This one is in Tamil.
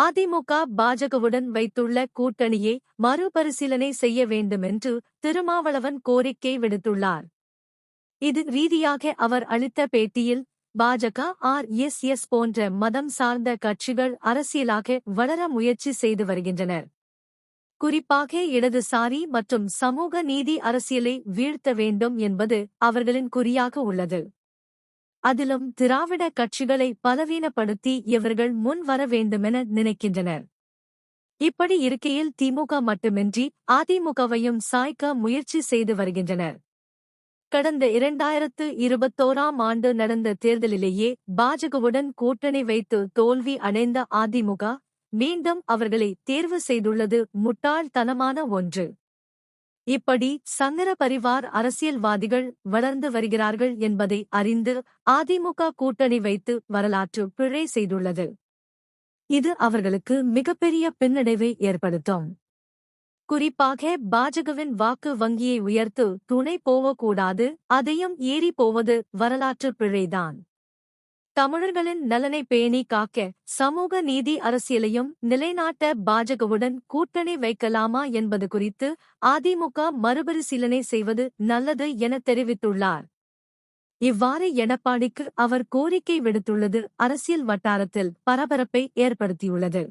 அதிமுக பாஜகவுடன் வைத்துள்ள கூட்டணியை மறுபரிசீலனை செய்ய வேண்டுமென்று திருமாவளவன் கோரிக்கை விடுத்துள்ளார். இது ரீதியாக அவர் அளித்த பேட்டியில் பாஜக ஆர் எஸ் எஸ் போன்ற மதம் சார்ந்த கட்சிகள் அரசியலாக வளர முயற்சி செய்து வருகின்றனர். குறிப்பாக இடதுசாரி மற்றும் சமூக நீதி அரசியலை வீழ்த்த வேண்டும் என்பது அவர்களின் குறியாக உள்ளது. அதிலும் திராவிட கட்சிகளை பலவீனப்படுத்தி இவர்கள் முன் வர வேண்டுமென நினைக்கின்றனர். இப்படி இருக்கையில் திமுக மட்டுமின்றி அதிமுகவையும் சாய்க்க முயற்சி செய்து வருகின்றனர். கடந்த இரண்டாயிரத்து இருபத்தோராம் ஆண்டு நடந்த தேர்தலிலேயே பாஜகவுடன் கூட்டணி வைத்து தோல்வி அடைந்த அதிமுக மீண்டும் அவர்களை தேர்வு செய்துள்ளது முட்டாள்தனமான ஒன்று. இப்படி சங்கர பரிவார் அரசியல்வாதிகள் வளர்ந்து வருகிறார்கள் என்பதை அறிந்து அதிமுக கூட்டணி வைத்து வரலாற்று பிழை செய்துள்ளது. இது அவர்களுக்கு மிகப்பெரிய பின்னடைவை ஏற்படுத்தும். குறிப்பாக பாஜகவின் வாக்கு வங்கியை உயர்த்து துணை போகக்கூடாது அதையும் ஏறி போவது வரலாற்று பிழைதான். தமிழர்களின் நலனை பேணி காக்க சமூக நீதி அரசியலையும் நிலைநாட்ட பாஜகவுடன் கூட்டணி வைக்கலாமா என்பது குறித்து அதிமுக மறுபரிசீலனை செய்வது நல்லது என தெரிவித்துள்ளார். இவ்வாறு எடப்பாடிக்கு அவர் கோரிக்கை விடுத்துள்ளது அரசியல் வட்டாரத்தில் பரபரப்பை ஏற்படுத்தியுள்ளது.